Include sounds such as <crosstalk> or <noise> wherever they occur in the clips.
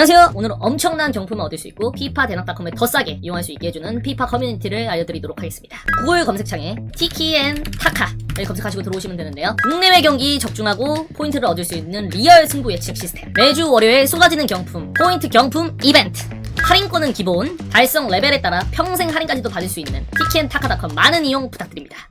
안녕하세요. 오늘은 엄청난 경품을 얻을 수 있고 피파 대낙닷컴에 더 싸게 이용할 수 있게 해주는 피파 커뮤니티를 알려드리도록 하겠습니다. 구글 검색창에 티키앤 타카를 검색하시고 들어오시면 되는데요. 국내외 경기 적중하고 포인트를 얻을 수 있는 리얼 승부 예측 시스템. 매주 월요일 쏟아지는 경품, 포인트 경품 이벤트. 할인권은 기본, 달성 레벨에 따라 평생 할인까지도 받을 수 있는 티키앤타카닷컴 많은 이용 부탁드립니다.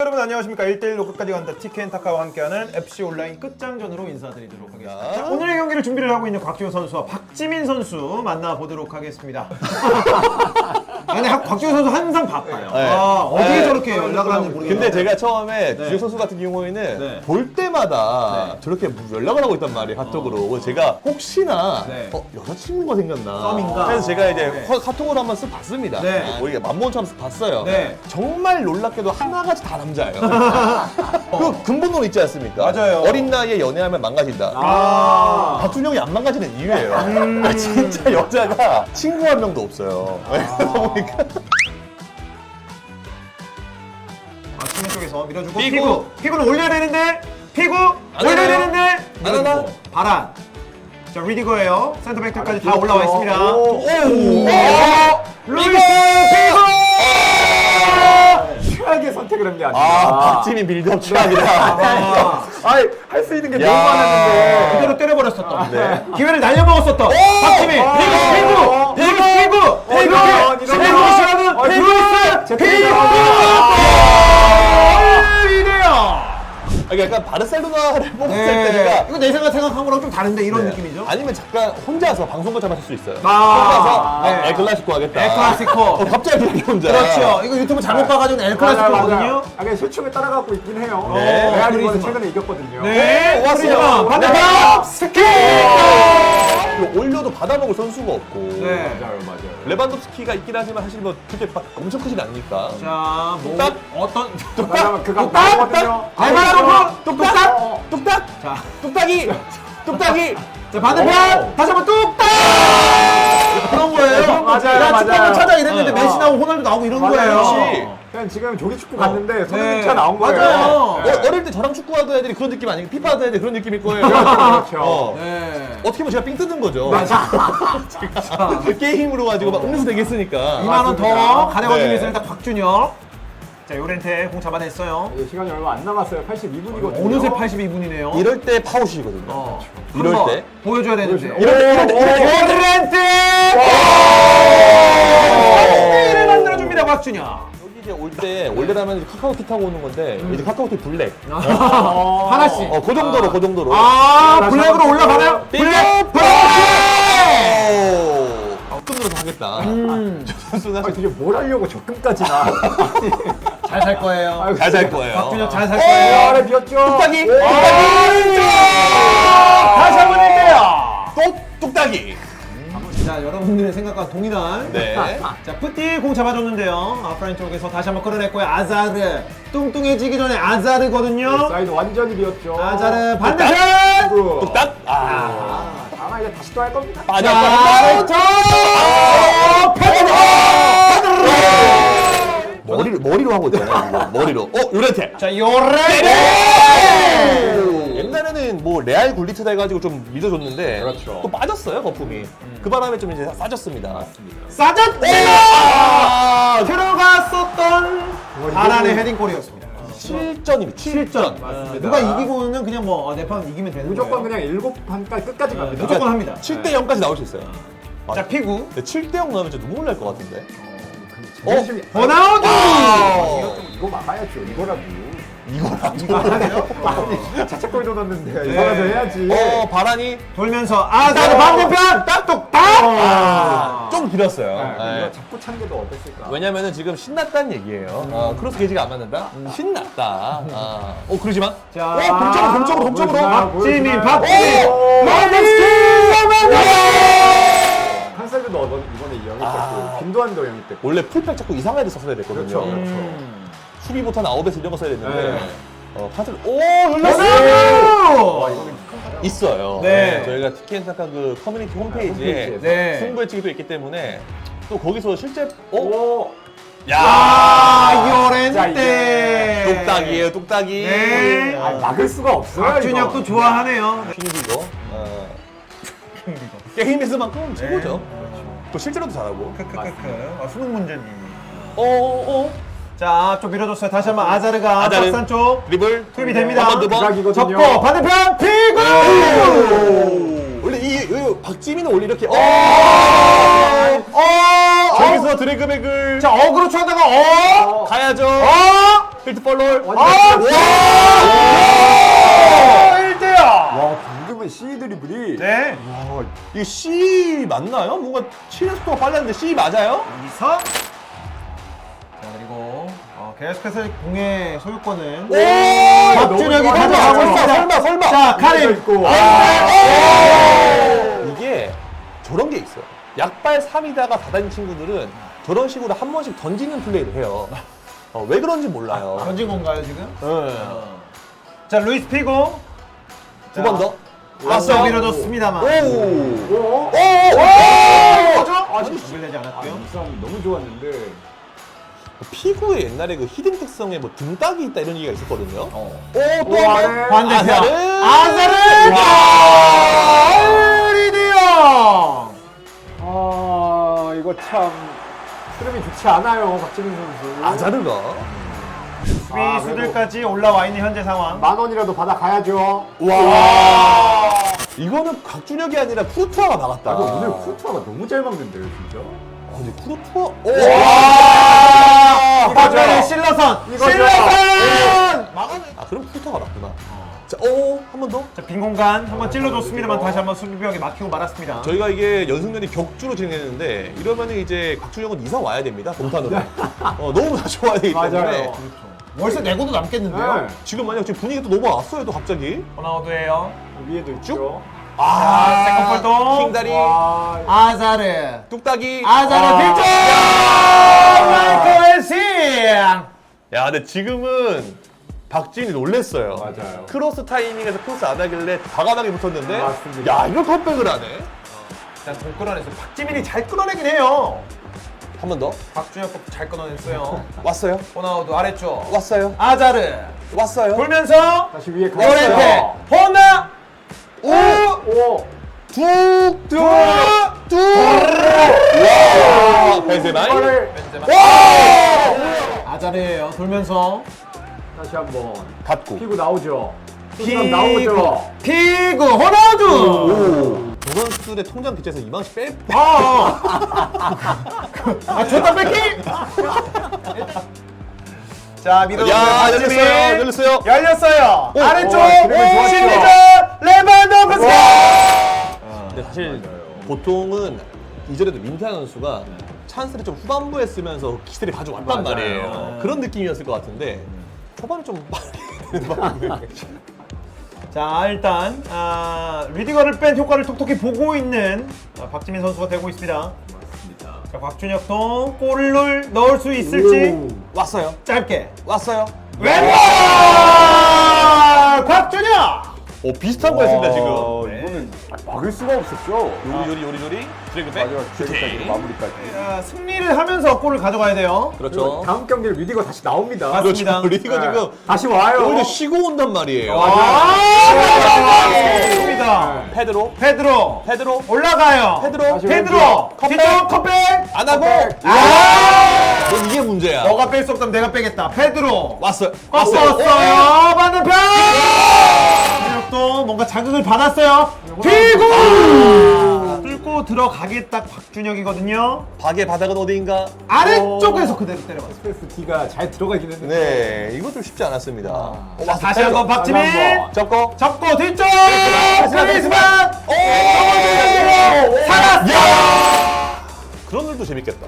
여러분 안녕하십니까? 1대1로 끝까지 간다. 티켓타카와 함께하는 FC 온라인 끝장전으로 인사드리도록 하겠습니다. 자, 오늘의 경기를 준비를 하고 있는 곽지호 선수와 박지민 선수 만나보도록 하겠습니다 <laughs> 아니 학- 곽지호 선수 항상 바빠요 네. 아, 어떻게 네. 저렇게 연락을 하는지 모르겠는데 근데 제가 처음에 네. 주혁 선수 같은 경우에는 네. 볼 때마다 저렇게 연락을 하고 있단 말이에요 카톡으로 그래서 제가 혹시나 네. 어, 여자친구가 생겼나 썸인가? 그래서 제가 이제 네. 커- 카톡으로 한번 쓱 봤습니다 네. 아, 우리가 만본처럼 쓱 봤어요 네. 정말 놀랍게도 하나같이 다 남자예요 <laughs> 그 근본으로 있지 않습니까 맞아요. 어린 나이에 연애하면 망가진다 아, 박준영이 안 망가지는 이유예요. 음. 아, <laughs> 진짜 여자가 친구 한 명도 없어요. 아. <laughs> 보니까 박지민 쪽에서 밀어주고 피구. 피구 피구는 올려야 되는데 피구 안 올려야? 되는데 안 하나? 밀어주고. 바란 자 리디거예요 센터백까지 다 올라와 있습니다 오, 오, 오! 루이스 피구! 선택을 한 게 아니라 아, 박지민 빌드업 최악이다. 아, 아이 할수 있는 게 야. 너무 많았는데 그대로 때려버렸었던 네. 기회를 날려먹었었던 박지민 아. 피구 피구 피구 피구 피구 이런, 이런. 피구 시간은 어, 루이스 제 피구 피구. 이래요 그러니까 약간 바르셀로나를 <laughs> 뽑았을 때 제가 이거 내 생각 생각한 거랑 좀 다른데 이런 네. 느낌이죠 아니면 잠깐 혼자서 방송과 잡았을 수 있어요. 아, 혼자서 네. 아, 엘 클라시코 하겠다. 엘 클라시코. <laughs> 어, 갑자기 그렇게 혼자. 그렇죠 이거 유튜브 잘못 봐가지고 엘 클라시코거든요 아, 그냥 실축에 따라가고 있긴 해요. 네. 레알이 이번에 그리스만. 최근에 이겼거든요. 네 오, 왔어요. 반대편 네. 스킬 이거 올려도 받아먹을 선수가 없고. 네. 맞아요, 맞아요. 레반도프스키가 있긴 하지만 사실 뭐 그렇게 막 엄청 크진 않으니까. 자, 뭐 뚝딱. 어떤 <laughs> 왜냐면 그가 뚝딱 나오거든요. 알바노프 뚝딱 뚝딱! 자, 뚝딱이! <laughs> 뚝딱이! 자 반대편 다시 한번 뚝딱 그런 거예요. 맞아요, 야 축구 한번 맞아요. 찾아 이랬는데 어. 메시 나오고 호날두 나오고 이런 맞아요. 거예요. 그렇지. 그냥 지금 조기 축구 갔는데 네. 손흥민 차 나온 거예요. 맞아요. 어, 어릴 때 저랑 축구하던 애들이 그런 느낌 아니고 피파 하던 애들이 그런 느낌일 거예요. 그렇죠. 어. 네. 어떻게 보면 제가 삥 뜯은 거죠. 제가 <laughs> 게임으로 가지고 막 음료수 되겠으니까. 2만 원 더. 가져가기 네. 위해서 일단 곽준혁. 자 요렌테 공 잡아냈어요. 이제 시간이 얼마 안 남았어요. 82분이거든요. 어느새 82분이네요. 이럴 때 파우시거든요. 어. 이럴 한번 때. 보여줘야 되는데. 이럴 때, 이럴 때, 이럴 때. 요렌테! 를 만들어줍니다 곽준혁. 여기 이제 올 때 원래라면 카카오티 타고 오는 건데 이제 카카오티 블랙. <laughs> 하나씩. 어, 그 정도로, 그 정도로. 아 블랙으로 올라가나요? 블랙! 블랙! 끈으로 하겠다. 음. <laughs> 저 선수는 아, 사실 되게 뭘 하려고 적금까지나. <laughs> 잘 살 거예요. 잘살 거예요. 곽준혁 잘살 어, 거예요. 아래 비었죠. 뚝딱이! 오. 다시 한번 낼게요. 또 뚝딱이! 자 여러분들의 생각과 동일한 네. <laughs> 자 푸티 공 잡아줬는데요 아프라인 쪽에서 다시 한번 끌어냈고요 아자르 뚱뚱해지기 전에 아자르거든요 사이드 완전히 비었죠. 아자르 반대편 뚝. 뚝딱! 아. 이제 다시 또 할 겁니다. 자 빠져! 저 페드로 머리로, 머리로 하고 있잖아요. 이거. 머리로. 어, 요렌테! 자 요레 옛날에는 뭐 레알 굴리트다 해가지고 좀 믿어줬는데 그렇죠. 또 빠졌어요 거품이 그 바람에 좀 이제 싸졌습니다 맞습니다 싸졌대요 아, 들어갔었던 바란의 헤딩골이었습니다 7전입니다 7전 맞습니다. 누가 이기고는 그냥 뭐 내판 이기면 되는 무조건 거예요 그냥 일곱 판까지 끝까지 갑니다. 무조건 합니다 7대 0까지 나올 수 있어요 자 피구 7대 0 나오면 진짜 눈물 날 것 같은데 어? 호나우두 이거 좀 이거 막아야죠. 이거라도. 이거라도 아니 자책골도 넣었는데 이거라도 해야지. 어 바란이 돌면서 아자르 반대편 딱똑 딱 아, 좀 길었어요 네, 네. 이거 자꾸 찬 게도 어땠을까? 왜냐면은 지금 신났다는 얘기예요 어, 크로스 게이지가 안 맞는다? 신났다 아. 어 그러지만 자, 어 동쪽으로 동쪽으로 동쪽으로 보여주나? 박지민? 박지민. 오! 네. 칸셀도 이번에 영입됐고 아. 김도환도 영입됐고 원래 풀백 이상한 데 썼어야 됐거든요 그렇죠. 음. 수비 못한 아홉에서 이런 거 써야 됐는데 네. 어 파슬 오와 이거는 있어요. 네. 저희가 티켓사카 그 커뮤니티 홈페이지에 홈페이지에서. 네. 승부 예측이 또 있기 때문에 또 거기서 실제 어오 아, 자, 요렌테. 이게 뚝딱이에요, 뚝딱이. 네. 아, 막을 수가 없어요. 박준혁도 이거. 좋아하네요. 킹비고. 어. 게임에서만큼 최고죠. 또 실제로도 잘하고. 크크크크. 아, 수능 문제님. 어, 어, 어. 자, 좀 밀어줬어요. 다시 한번 아자르가 아자르. 박산 쪽. 드리블. 투입이 됩니다. 한번 두 번. 부각이거든요. 접고 반대편 피구! 원래 이, 이 박지민은 원래 이렇게 어, 어! 저기서 드래그백을 자, 어그로 쳐다가 어! 가야죠. 어! 필트 볼롤. 어! 와! 1대요. 와, 방금은 C 드리블이. 네. 와, 이거 C 맞나요? 뭔가 치는 속도가 빨랐는데 C 맞아요? 이서. 어, 계속해서 공의 소유권은 오! 박준혁이 너무 가져가고. 있습니다. 설마, 설마. 자, 카림. 있고. 이게 저런 게 있어요. 약발 3이다가 4단인 친구들은 저런 식으로 한 번씩 던지는 플레이를 해요. 어, 왜 그런지 몰라요. 던진 건가요, 지금? 네. 자, 루이스 피고. 두 번 더. 앞서 밀어줬습니다만. 오! 오. 오! 뭐죠? 아직 죽을 내지 아, 않았고요. 이 싸움 너무 좋았는데. 피구에 옛날에 그 히든 특성에 뭐 등딱이 있다 이런 얘기가 있었거든요. 오, 또 오, 한 번. 아래. 반대편. 아자르. 아자르! 리디어! 아, 이거 참. 흐름이 좋지 않아요, 박지민 선수. 아자르가. 수비 수들까지 올라와 있는 현재 상황. 만 원이라도 받아 가야죠. 와. 이거는 각준혁이 아니라 쿠르투아가 막았다. 아, 근데 오늘 쿠투아가 너무 잘 막는데요, 진짜. 아, 근데 쿠르투아. 오! 와! 박근혜 실러선! 이거죠. 실러선! 아, 그럼 쿠르투아가 맞구나. 자, 오, 한 번 더. 자, 빈 공간 한번 찔러줬습니다만 다시 한번 수비벽에 막히고 말았습니다. 저희가 이게 연승연이 격주로 진행했는데 이러면은 이제 각준혁은 이사 와야 됩니다. 동탄으로. 어, 너무 다 좋아야 되기 때문에. 맞아요. 월세 내고도 남겠는데요? 네. 지금 만약 지금 분위기 또 넘어왔어요, 또 갑자기. 호나우드예요. 위에도 있죠. 아, 세컨볼도. 킹다리. 와, 아자르. 뚝딱이. 아자르 아. 빅점! 마이클 싱! 야, 근데 지금은 박진이 놀랬어요. 맞아요. 크로스 타이밍에서 크로스 안 하길래 과감하게 붙었는데. 맞습니다. 야, 이걸 컵백을 하네. 자, 돈 끌어내서 박지민이 잘 끌어내긴 해요. 한 번 더. 박준혁 것도 잘 끌어냈어요. <laughs> 왔어요. 호나우드 아래쪽. 왔어요. 아자르. 왔어요. 돌면서 다시 위에 요렌테. 갔어요. 호나. 우. 오, 툭! 두. 뚝! 와! 벤제마. 아자르예요. 돌면서 다시 한번 받고. 피고 나오죠. 피고 피고 나오죠. 피고 호나우드. 오. 두 선수들의 통장 기체에서 이만씩 빼. 아. <laughs> 아, 줬다 뺏기. <laughs> 자, 밀어넣는 야, 박지민. 열렸어요. 열렸어요. 열렸어요. 오, 아래쪽 좋았죠. 심리전 레반도프스키. 근데 사실 보통은 이전에도 민태환 선수가 찬스를 좀 후반부에 쓰면서 기세를 가져왔단 맞아요. 말이에요. 그런 느낌이었을 것 같은데 초반에 좀 빠르게 되는 <laughs> 바람에 자, 일단 아, 리디거를 뺀 효과를 톡톡히 보고 있는 아, 박지민 선수가 되고 있습니다. 자, 곽준혁도 골을 넣을 수 있을지 왔어요. 짧게 왔어요. 왼발 곽준혁. 오 비슷한 거 했습니다 지금. 네. 막을 수가 없었죠. 요리 요리 요리 요리 드래그백. 마지막 슈팅까지 마무리까지. 아, 승리를 하면서 골을 가져가야 돼요. 그렇죠. 다음 경기를 리디거 다시 나옵니다. 맞습니다. 그렇죠. 리디가 네. 지금 다시 와요. 오히려 쉬고 온단 말이에요. 아. 페드로, 페드로 페드로 올라가요. 페드로, 다시 페드로 컵백. 뒤쪽 컵백. 안 하고. 아! 넌 이게 문제야. 너가 뺄 수 없다면 내가 빼겠다. 페드로. 왔어요. 꺾었어요. 반대편. 또 뭔가 자극을 받았어요. 뒤고 뚫고 들어가겠다 박준혁이거든요. 박의 바닥은 어디인가? 아래쪽에서 그대로 때려봤어요. 스페이스 D가 잘 들어가긴 했는데. 네, 좀 쉽지 않았습니다. 어, 자, 왔어, 다시. 한번 박지민 다시 한 번. 접고. 접고 뒤쪽 하지만, 크리스만 살았어. 그런 일도 재밌겠다.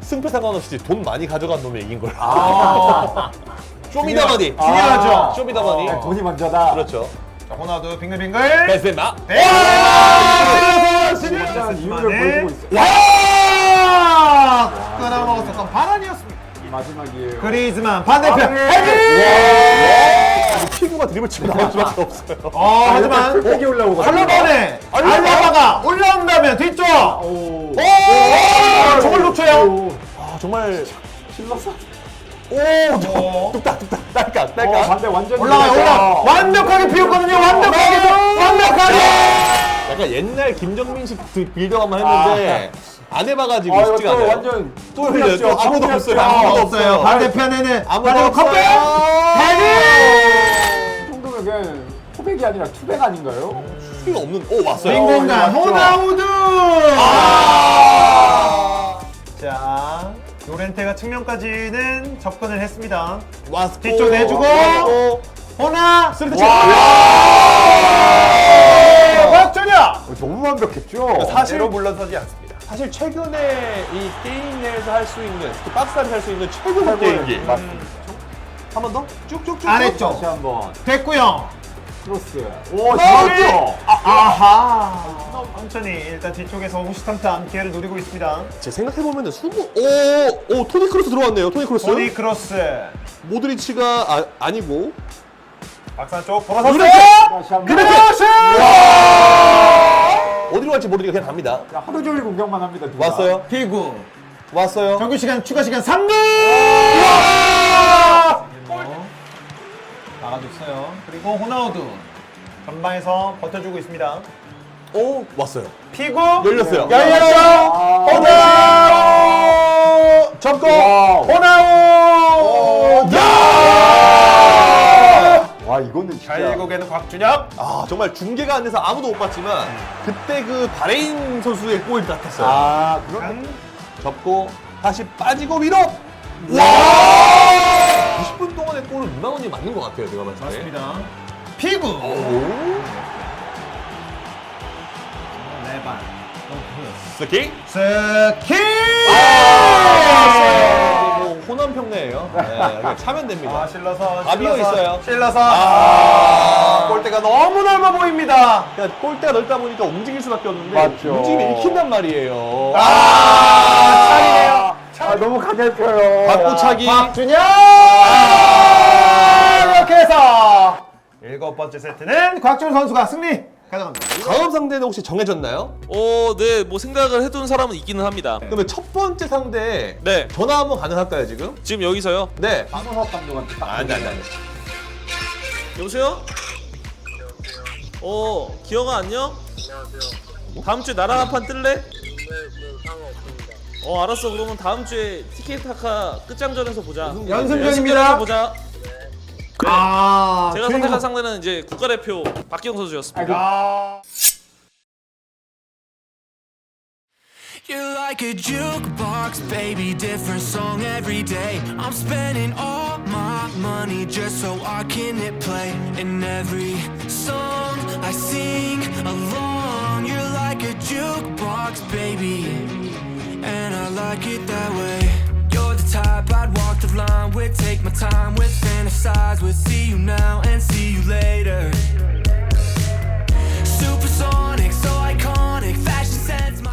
승패 상관없이 돈 많이 가져간 놈이 이긴 걸. 아. <laughs> 쇼미더머니. 중요하죠. 쇼미더머니. 네, 돈이 먼저다. 그렇죠. 자, 호나우드 빙글빙글. 베스마. 네. 일단 이유를 보여주고 있어요. 와! 끊어먹었었던 반환이었습니다. 마지막이에요. 그리즈만 반대편 아, 네. 헤딩! 피구가 드립을 치고 나올 수밖에 없어요. 어, 하지만 풀백이 올라오거든요. 알라바네 알라바가 올라온다면 뒤쪽 오. 오! 저걸 놓쳐요 오. 아, 정말 실러서. 오, 저, 뚝딱, 뚝딱, 딸깍, 어, 딸깍. 반대 완전 올라가요, 올라. 완벽하게 비웠거든요. 완벽하게, 완벽하게. 약간 옛날 김정민식 그 빌드업만 했는데, 안 해봐가지고 아, 이거 쉽지가 또 않아요. 완전 또 흘려요. 또 아무도 없어요. 아무도 없어요. 없어요. 반대편에는 아무도 바로 없어요. 컵백. 헤딩. 이 정도면 그냥 포백이 아니라 투백 아닌가요? 수비가 없는, 오, 왔어요. 빈 공간 맞죠. 호나우드. 아! 자, 요렌테가 측면까지는 접근을 했습니다. 왔고. 뒤쪽 내주고. 호나 스리트 와! 박준혁. 어, 너무 완벽했죠. 사실 물러서지 않습니다. 사실 최근에 이 게임 내에서 할 수 있는 그 박스 안에서 할 수 있는 최고의 게임기 맞습니다. 한 번 더? 쭉쭉쭉 아래쪽. 다시 한번 됐고요. 크로스. 오, 머리! 잘했죠. 아하. 천천히 일단 뒤쪽에서 호시탐탐 기회를 노리고 있습니다. 제 생각해보면 수구 오! 오 토니 크로스 들어왔네요 토니 크로스 보디 크로스. 모드리치가 아, 아니고 박산 쪽 돌아섰어요. 그렇죠. 다시 한번. 크로스. 어디로 갈지 모르니까 그냥 갑니다 자, 하루 종일 공격만 합니다. 누가. 왔어요 피구. 왔어요 정규 시간 추가 시간 3분. 나가줬어요. 그리고 호나우두 전방에서 버텨주고 있습니다. 오 왔어요 피구 열렸어요 열렸죠. 아, 호나우 접고. 호나우. 와, 이거는 진짜. 결국에는 곽준혁. 아 정말 중계가 안 돼서 아무도 못 봤지만 그때 그 바레인 선수의 골 같았어요 아, 그런. 강 접고 다시 빠지고 위로 와 20분 동안의 골은 문나원이 맞는 것 같아요 제가 봤을 때 맞습니다. 피구. 오 레반. 스키 스키. 뭐 호남 평내예요 네, 그냥 차면 됩니다 아 실러서 다 비어 있어요. 실러서 아. 골대가 너무 넓어 보입니다. 그냥 골대가 넓다 보니까 움직일 수밖에 없는데 맞죠. 움직임이 읽힌단 말이에요. 아, 차리네요. 아, 너무 가냘펴요. 박고차기. 박준영 아, 이렇게 해서 일곱 번째 세트는 곽준 선수가 승리 가져갑니다. 다음 상대는 혹시 정해졌나요? 어, 네, 뭐 생각을 해둔 사람은 있기는 합니다. 그러면 첫 번째 상대 네, 전화 한번 가능할까요 지금? 지금 여기서요. 네. 박문섭 감독한테. 안돼 안돼 안돼. 여보세요? 어, 기영아 안녕? 다음 주에 나랑 한 판 뜰래? 어, 알았어. 그러면 다음 주에 티켓타카 끝장전에서 보자. 연승전입니다. 연승전에서 보자. 아, 제가. 선택한 상대는 이제 국가대표 박기영 선수였습니다. 아, You're like a jukebox, baby, different song every day. I'm spending all my money just so I can hit play. And every song I sing along, you're like a jukebox, baby. And I like it that way. stop, I'd walk the line. We'd take my time, we'd fantasize, we'd see you now and see you later. Supersonic, so iconic, fashion sense.